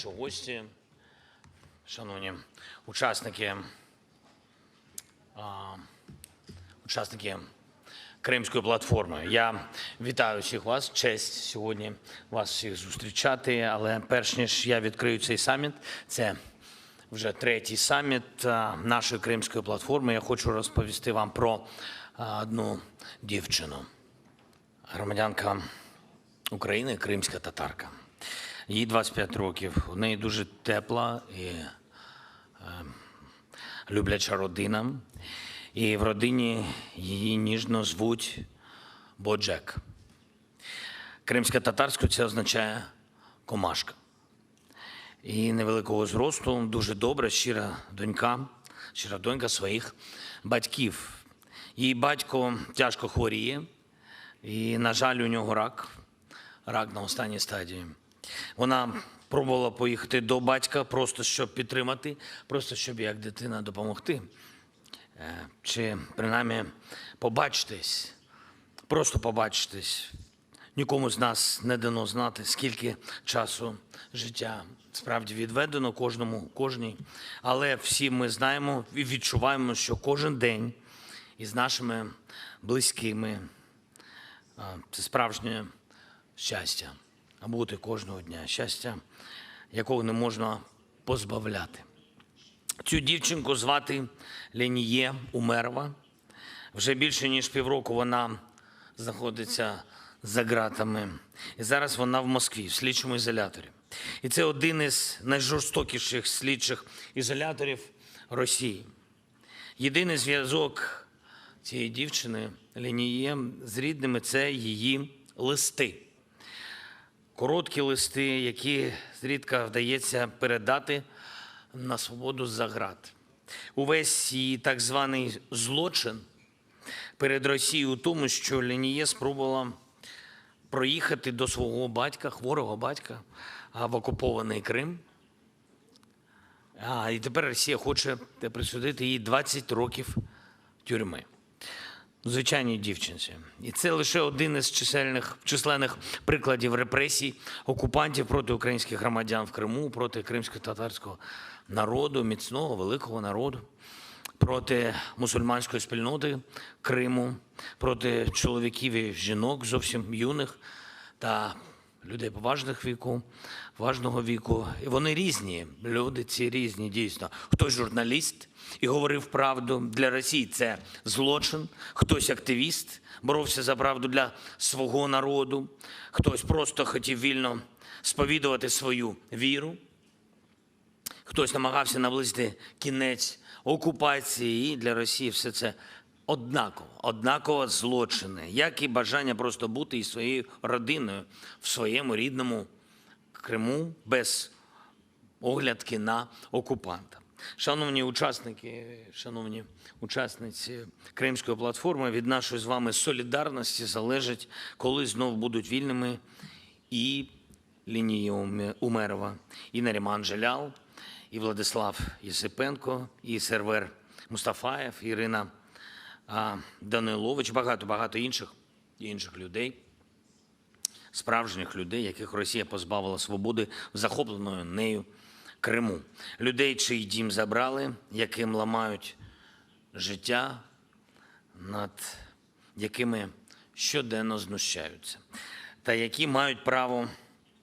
Що гості, шановні учасники, учасники Кримської платформи. Я вітаю всіх вас. Честь сьогодні вас всіх зустрічати. Але перш ніж я відкрию цей саміт, це вже третій саміт нашої Кримської платформи. Я хочу розповісти вам про одну дівчину, громадянка України, кримська татарка. Їй 25 років. У неї дуже тепла і е, любляча родина. І в родині її ніжно звуть Боджек. Кримська татарською це означає комашка. І невеликого зросту, дуже добра, щира донька, щира донька своїх батьків. Її батько тяжко хворіє, і, на жаль, у нього рак, рак на останній стадії. Вона пробувала поїхати до батька, просто щоб підтримати, просто щоб як дитина допомогти. Е, Чи принаймні побачитись, просто побачитись. Нікому з нас не дано знати, скільки часу життя справді відведено кожному, кожній. Але всі ми знаємо і відчуваємо, що кожен день із нашими близькими це справжнє щастя, а бути кожного дня. Щастя, якого не можна позбавляти. Цю дівчинку звати Леніє Умерова. Вже більше ніж півроку вона знаходиться за ґратами. І зараз вона в Москві, в слідчому ізоляторі. І це один із найжорстокіших слідчих ізоляторів Росії. Єдиний зв'язок цієї дівчини Леніє з рідними це її листи. Короткі листи, які зрідка вдається передати на свободу за град. Увесь її так званий злочин перед Росією у тому, що Леніє спробувала проїхати до свого батька, хворого батька, в окупований Крим. А, і тепер Росія хоче присудити їй 20 років тюрми. Звичайній дівчинці. І це лише один із чисельних, численних прикладів репресій окупантів проти українських громадян в Криму, проти кримсько-татарського народу, міцного, великого народу, проти мусульманської спільноти Криму, проти чоловіків і жінок зовсім юних та людей поважних віку, важного віку. І вони різні. Люди ці різні, дійсно. Хтось журналіст і говорив правду для Росії. Це злочин. Хтось активіст, боровся за правду для свого народу. Хтось просто хотів вільно сповідувати свою віру. Хтось намагався наблизити кінець окупації, і для Росії все це однаково, однаково злочини, як і бажання просто бути із своєю родиною в своєму рідному Криму без оглядки на окупанта. Шановні учасники, шановні учасниці Кримської платформи, від нашої з вами солідарності залежить, коли знов будуть вільними і Лінія Уме- Умерова, і Наріман Жалял, і Владислав Єсипенко, і сервер Мустафаєв, Ірина Данилович, багато-багато інших, інших людей, справжніх людей, яких Росія позбавила свободи в захопленої нею Криму. Людей, чий дім забрали, яким ламають життя, над якими щоденно знущаються, та які мають право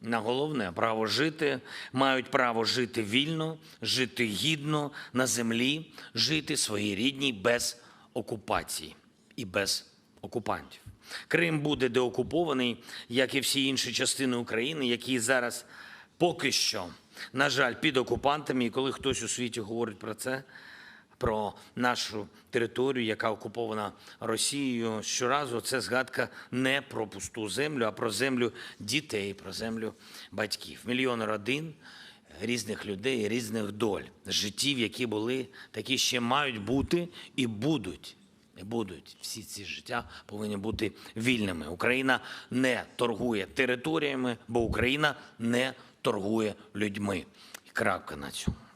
на головне право жити, мають право жити вільно, жити гідно на землі, жити своїй рідній без окупації і без окупантів. Крим буде деокупований, як і всі інші частини України, які зараз поки що, на жаль, під окупантами. І коли хтось у світі говорить про це, про нашу територію, яка окупована Росією, щоразу це згадка не про пусту землю, а про землю дітей, про землю батьків. Мільйони родин, різних людей, різних доль, життів, які були, такі ще мають бути і будуть. І будуть всі ці життя повинні бути вільними. Україна не торгує територіями, бо Україна не торгує людьми. Крапка на цьому.